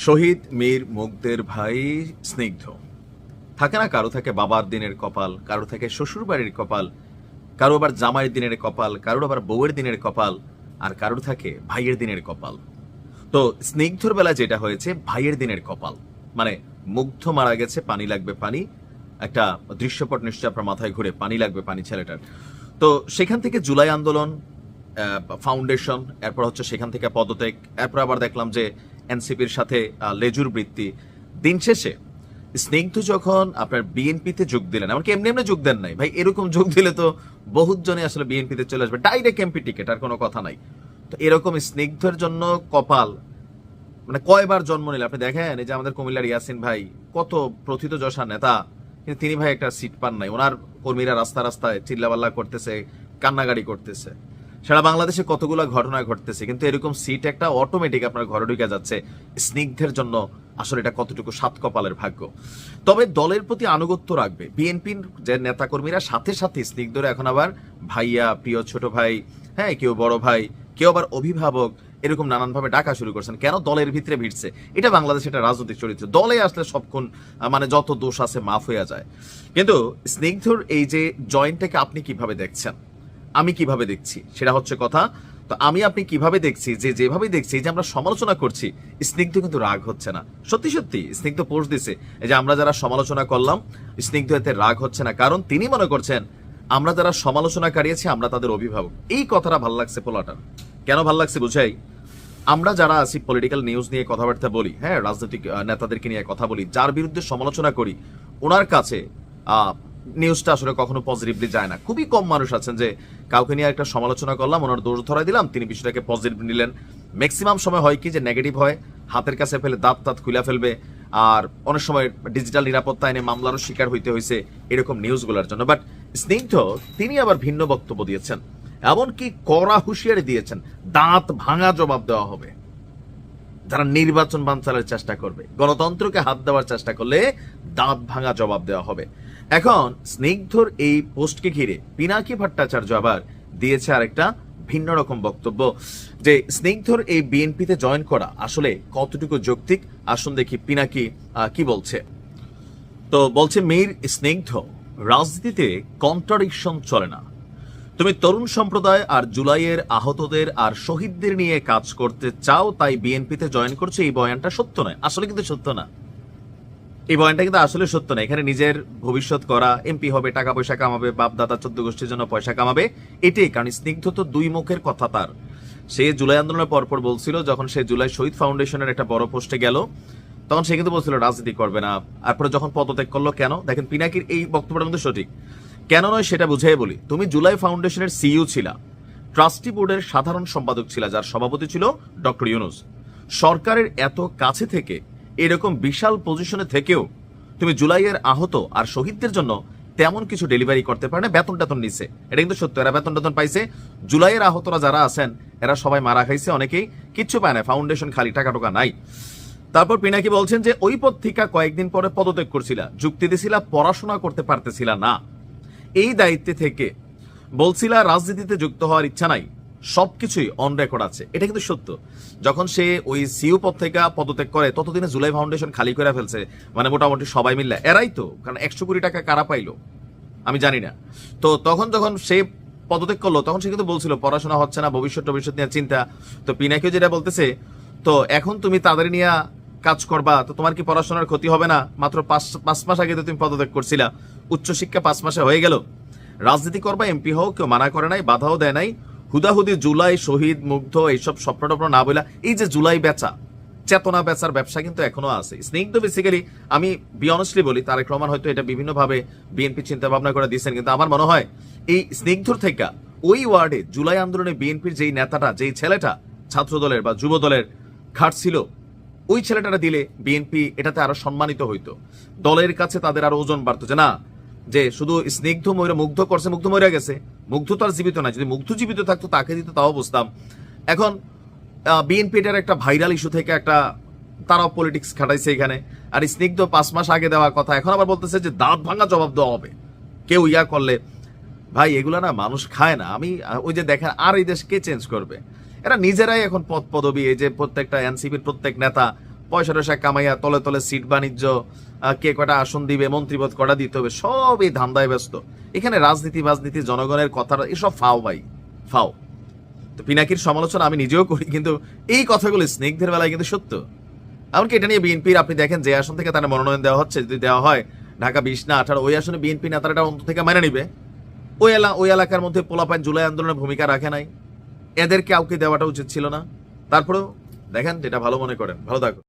শহীদ মীর মুগ্ধের ভাই স্নিগ্ধ। থাকে না কারও থাকে বাবার দিনের কপাল, কারও থাকে শ্বশুর বাড়ির কপাল, কারও আবার জামাইয়ের দিনের কপাল, কারোর আবার বউয়ের দিনের কপাল, আর কারোর থাকে ভাইয়ের দিনের কপাল। তো স্নিগ্ধর বেলা যেটা হয়েছে, ভাইয়ের দিনের কপাল। মানে মুগ্ধ মারা গেছে, পানি লাগবে পানি, একটা দৃশ্যপট নিশ্চয় আপনার মাথায় ঘুরে, পানি লাগবে পানি ছেলেটার। তো সেখান থেকে জুলাই আন্দোলন ফাউন্ডেশন এরপর হচ্ছে সেখান থেকে পদত্যাগ, এরপর আবার দেখলাম যে এনসিপির সাথে লেজুর বৃত্তি। দিন শেষে স্নিগ্ধ যখন আপনার বিএনপিতে যোগ দিলেন, এমনকি এমনি এমনি যোগ দেন নাই, ভাই, এরকম যোগ দিলে তো বহুত জনে আসলে বিএনপিতে চলে আসবে। ডাইরেক্ট এমপি টিকিট আর কোনো কথা নাই। তো এরকম স্নিগ্ধের জন্য কপাল মানে কয়বার জন্ম নিল, আপনি দেখেন, এই যে আমাদের কুমিল্লার ইয়াসিন ভাই, কত প্রথিত যশা নেতা, কিন্তু তিনি ভাই একটা সিট পান নাই। ওনার কর্মীরা রাস্তা রাস্তায় চিল্লাবাল্লা করতেছে কান্নাগাড়ি করতেছে। সারা বাংলাদেশে কতগুলো ঘটনা ঘটতেছে, কিন্তু এরকম সিট একটা অটোমেটিক আপনার ঘরে ঢুকে যাচ্ছে। স্নিগ্ধের জন্য আসলে এটা কতটুকু সাত কপালের ভাগ্য। তবে দলের প্রতি আনুগত্য রাখবে। বিএনপির যে নেতাকর্মীরা, সাথে সাথে স্নিগ্ধরা এখন আবার ভাইয়া, প্রিয় ছোট ভাই হ্যাঁ কেউ বড় ভাই, কেউ আবার অভিভাবক, এরকম নানানভাবে ডাকা শুরু করছেন। কেন দলের ভিতরে ভিড়ছে? এটা বাংলাদেশ এটা রাজনৈতিক চরিত্র। দলে আসলে সবক্ষণ মানে যত দোষ আছে মাফ হয়ে যায়। কিন্তু স্নিগ্ধর এই যে জয়েন্টটাকে আপনি কীভাবে দেখছেন? আমি কীভাবে দেখছি? সেটা হচ্ছে কথা, তো আমি আপনি কীভাবে দেখছি? যে যেভাবে দেখছি, যে আমরা সমালোচনা করছি, স্নিগ্ধ কিন্তু রাগ হচ্ছে না। সত্যি সত্যি, স্নিগ্ধ পোস্ট দিছে যে আমরা যারা সমালোচনা করলাম, স্নিগ্ধ এতে রাগ হচ্ছে না। কারণ তিনি মনে করছেন, আমরা যারা সমালোচনা কারিয়েছি, আমরা তাদের অভিভাবক। এই কথাটা ভালো লাগছে পোলাটার। কেন ভালো লাগছে বুঝাই? আমরা যারা আছি পলিটিক্যাল নিউজ নিয়ে কথাবার্তা বলি হ্যাঁ রাজনৈতিক নেতাদেরকে নিয়ে কথা বলি, যার বিরুদ্ধে সমালোচনা করি, ওনার কাছে নিউজটা আসলে কখনো পজিটিভলি যায় না। খুবই কম মানুষ আছেন যে কাউকে নিয়ে একটা সমালোচনা করলাম, ওনার দোষ ধরাই দিলাম, তিনি বিষয়টাকে পজিটিভ নিলেন। ম্যাক্সিমাম সময় হয় কি যে নেগেটিভ হয়, হাতের কাছে ফেলে দাঁত তাঁত খুলে ফেলবে, আর অনেক সময় ডিজিটাল নিরাপত্তা এনে মামলারও শিকার হইতে হয়েছে এরকম নিউজগুলোর জন্য। বাট স্নিগ্ধ, তিনি আবার ভিন্ন বক্তব্য দিয়েছেন। এমনকি কড়া হুঁশিয়ারি দিয়েছেন, দাঁত ভাঙা জবাব দেওয়া হবে। যারা নির্বাচন বানচালের চেষ্টা করবে, গণতন্ত্রকে হাত দেওয়ার চেষ্টা করলে দাঁত ভাঙা জবাব দেওয়া হবে। এখন স্নিগ্ধর এই পোস্টকে ঘিরে পিনাকি ভট্টাচার্য আবার দিয়েছে আরেকটা ভিন্ন রকম বক্তব্য, যে স্নিগ্ধর এই বিএনপিতে জয়েন করা আসলে কতটুকু যৌক্তিক? আসুন দেখি পিনাকি কি বলছে। তো বলছে, মীর স্নিগ্ধ, রাজনীতিতে কন্ট্রাডিকশন চলে না। তুমি তরুণ সম্প্রদায় আর জুলাইয়ের আহতদের আর শহীদদের নিয়ে কাজ করতে চাও, তাই বিএনপিতে জয়েন করছে, এই বয়ানটা সত্য নয়। আসলে কিন্তু সত্য না। এই বয়ানটা কিন্তু আসলে সত্য না। এখানে নিজের ভবিষ্যৎ করা, এমপি হবে টাকা পয়সা কামাবে বাপ দাদা চোদ্দ গোষ্ঠীর জন্য পয়সা কামাবে, এটাই কারণ স্নিগ্ধ তো দুই মুখের কথা তার। সে জুলাই আন্দোলনের পরপর বলছিল, যখন সে জুলাই শহীদ ফাউন্ডেশনের একটা বড় পোস্টে গেল, তখন সে কিন্তু বলছিল, রাজনীতি করবে না। তারপরে যখন পদত্যাগ করল, কেন? দেখেন, পিনাকির এই বক্তব্যটা কিন্তু সঠিক। কেন নয় সেটা বুঝিয়ে বলি। তুমি জুলাই ফাউন্ডেশনের সিইও ছিলা। ট্রাস্টি বোর্ডের সাধারণ সম্পাদক ছিল, যার সভাপতি ছিল ডক্টর ইউনুস। সরকারের এত কাছে থেকে এরকম বিশাল পজিশনে থেকেও তুমি জুলাইয়ের আহত আর শহীদদের জন্য তেমন কিছু ডেলিভারি করতে পারে না বেতন টেতন নিচ্ছে এটা কিন্তু সত্য, এরা বেতন টেতন পাইছে। জুলাইয়ের আহতরা যারা আছেন, এরা সবাই মারা খাইছে, অনেকেই কিচ্ছু পায় না ফাউন্ডেশন খালি টাকা টোকা নাই। তারপর পিনাকি বলছেন যে, ওই পত্রিকা কয়েকদিন পরে পদত্যাগ করছিলা, যুক্তি দিছিলা, পড়াশোনা করতে পারতেছিলা না। এই দায়িত্বে থেকে বলছিলা, রাজনীতিতে যুক্ত হওয়ার ইচ্ছা নাই। সবকিছুই অন রেকর্ড আছে। এটা কিন্তু সত্য। যখন সে ওই সিইও পদ থেকে পদত্যাগ করে, ততদিনে জুলাই ফাউন্ডেশন খালি করে ফেলছে। মানে মোটামুটি সবাই মিললে এরাই তো। কারণ একশো কোটি টাকা কারা পাইলো? আমি জানি না। তো তখন যখন সে পদত্যাগ করল, তখন সে কিন্তু বলছিল, পড়াশোনা হচ্ছে না, ভবিষ্যৎ ভবিষ্যৎ নিয়ে চিন্তা। তো পিনাকিও যেটা বলতেছে, তো এখন তুমি তাদের নিয়ে কাজ করবা, তো তোমার কি পড়াশোনার ক্ষতি হবে না? মাত্র পাঁচ পাঁচ মাস আগে তো তুমি পদত্যাগ করছিলা। উচ্চশিক্ষা পাঁচ মাসে হয়ে গেল। রাজনীতি করবা, এমপি হোক কেউ মানা করে নাই, বাধাও দেয় নাই। হুদাহুদি, জুলাই, শহীদ, মুগ্ধ, এইসব স্বপ্ন টপ্ন না বলা এই যে জুলাই বেচা, চেতনা বেচার ব্যবসা কিন্তু এখনও আছে। স্নিগ্ধ বেসিক্যালি আমি বিঅনেস্টলি বলি, তারেক রহমান হয়তো এটা বিভিন্নভাবে বিএনপি চিন্তা ভাবনা করে দিয়েছেন, কিন্তু আমার মনে হয় এই স্নিগ্ধর থেকে, ওই ওয়ার্ডে জুলাই আন্দোলনে বিএনপির যেই নেতাটা, যেই ছেলেটা ছাত্র দলের বা যুব দলের খাটছিল ওই ছেলেটারা দিলে বিএনপি এটাতে আরও সম্মানিত হইতো। দলের কাছে তাদের আরও ওজন বাড়তো যে, না যে শুধু স্নিগ্ধ ময়ূরা, মুগ্ধ করছে, মুগ্ধ ময়রা গেছে। মুগ্ধ তো আর জীবিত না যদি মুগ্ধ জীবিত থাকতো, তাকে দিত, তাও বুঝতাম। এখন বিএনপিটার একটা ভাইরাল ইস্যু থেকে একটা তারাও পলিটিক্স খাটাইছে এখানে। আর স্নিগ্ধ পাঁচ মাস আগে দেওয়া কথা, এখন আবার বলতেছে যে দাঁত ভাঙা জবাব দেওয়া হবে। কেউ ইয়া করলে, ভাই, এগুলা না মানুষ খায় না। আমি ওই যে দেখেন, আর এই দেশ কে চেঞ্জ করবে? এরা নিজেরাই এখন পদ পদবি, এই যে প্রত্যেকটা এনসিপির প্রত্যেক নেতা পয়সা টয়সা কামাইয়া তলে তলে সিট বাণিজ্য কে কটা আসন দিবে, মন্ত্রীপদ কটা দিতে হবে সব এই ধান্দায় ব্যস্ত। এখানে রাজনীতি বাজনীতি, জনগণের কথা, এসব ফাও ভাই, ফাও। তো পিনাকির সমালোচনা আমি নিজেও করি, কিন্তু এই কথাগুলো স্নেকদের বেলায় কিন্তু সত্য। এমনকি এটা নিয়ে বিএনপির, আপনি দেখেন যে আসন থেকে তার মনোনয়ন দেওয়া হচ্ছে, যদি দেওয়া হয়, ঢাকা বিশ না আঠারো, ওই আসনে বিএনপি নেতারা অন্ত থেকে মেনে নিবে। ওই এলা, ওই এলাকার মধ্যে পোলাপাইন জুলাই আন্দোলনের ভূমিকা রাখে নাই। এদের কাউকে দেওয়াটা উচিত ছিল না। তারপরেও দেখেন, যেটা ভালো মনে করেন। ভালো থাকুন।